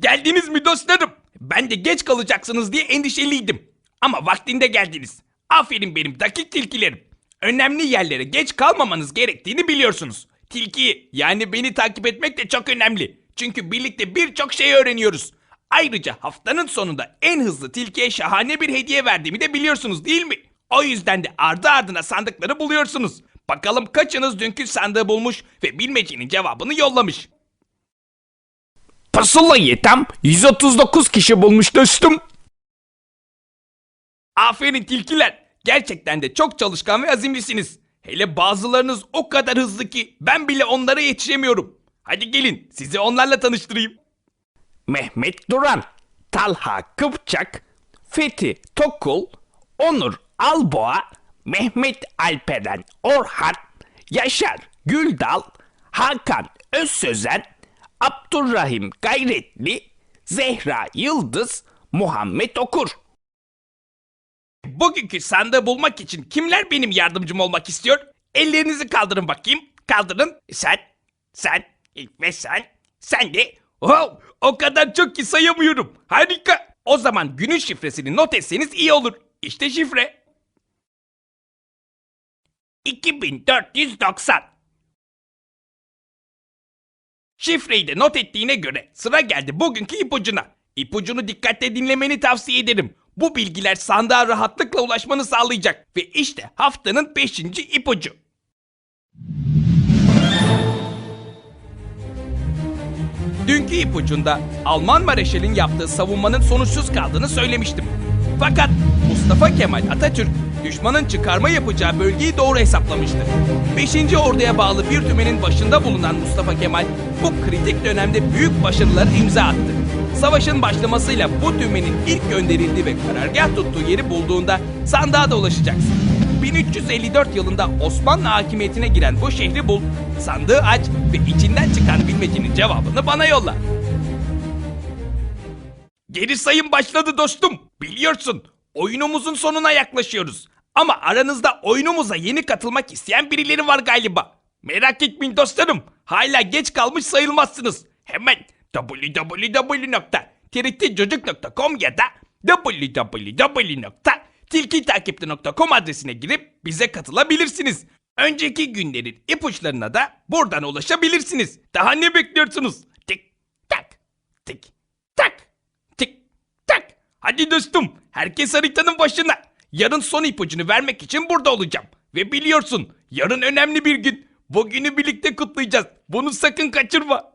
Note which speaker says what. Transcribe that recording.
Speaker 1: Geldiniz mi dostlarım? Ben de geç kalacaksınız diye endişeliydim. Ama vaktinde geldiniz. Aferin benim dakik tilkilerim. Önemli yerlere geç kalmamanız gerektiğini biliyorsunuz. Tilki yani beni takip etmek de çok önemli. Çünkü birlikte birçok şey öğreniyoruz. Ayrıca haftanın sonunda en hızlı tilkiye şahane bir hediye verdiğimi de biliyorsunuz değil mi? O yüzden de ardı ardına sandıkları buluyorsunuz. Bakalım kaçınız dünkü sandığı bulmuş ve bilmecenin cevabını yollamış. Pusulayı tam 139 kişi bulmuş dostum. Aferin tilkiler. Gerçekten de çok çalışkan ve azimlisiniz. Hele bazılarınız o kadar hızlı ki ben bile onlara yetişemiyorum. Hadi gelin sizi onlarla tanıştırayım. Mehmet Duran, Talha Kıpçak, Fethi Tokul, Onur Alboğa, Mehmet Alperen Orhan, Yaşar Güldal, Hakan Özsözen, Abdurrahim Gayretli, Zehra Yıldız, Muhammed Okur. Bugünkü sandığı bulmak için kimler benim yardımcım olmak istiyor? Ellerinizi kaldırın bakayım. Kaldırın. Sen, sen ve sen, sen de. Oh, o kadar çok ki sayamıyorum. Harika. O zaman günün şifresini not etseniz iyi olur. İşte şifre. 2490. Şifreyi de not ettiğine göre sıra geldi bugünkü ipucuna. İpucunu dikkatle dinlemeni tavsiye ederim. Bu bilgiler sandığa rahatlıkla ulaşmanı sağlayacak. Ve işte haftanın 5. ipucu. Dünkü ipucunda Alman Mareşal'in yaptığı savunmanın sonuçsuz kaldığını söylemiştim. Fakat Mustafa Kemal Atatürk düşmanın çıkarma yapacağı bölgeyi doğru hesaplamıştı. 5. Orduya bağlı bir tümenin başında bulunan Mustafa Kemal bu kritik dönemde büyük başarılar imza attı. Savaşın başlamasıyla bu tümenin ilk gönderildiği ve karargah tuttuğu yeri bulduğunda sandığa da ulaşacaksın. 1354 yılında Osmanlı hakimiyetine giren bu şehri bul, sandığı aç ve içinden çıkan bilmecenin cevabını bana yolla. Geri sayım başladı dostum. Biliyorsun oyunumuzun sonuna yaklaşıyoruz. Ama aranızda oyunumuza yeni katılmak isteyen birileri var galiba. Merak etmeyin dostlarım. Hala geç kalmış sayılmazsınız. Hemen www.tritcocuk.com ya da www.tilkitakipte.com adresine girip bize katılabilirsiniz. Önceki günlerin ipuçlarına da buradan ulaşabilirsiniz. Daha ne bekliyorsunuz? Tik tak tik tak. Hadi dostum herkes haritanın başına. Yarın son ipucunu vermek için burada olacağım. Ve biliyorsun yarın önemli bir gün. Bugünü birlikte kutlayacağız. Bunu sakın kaçırma.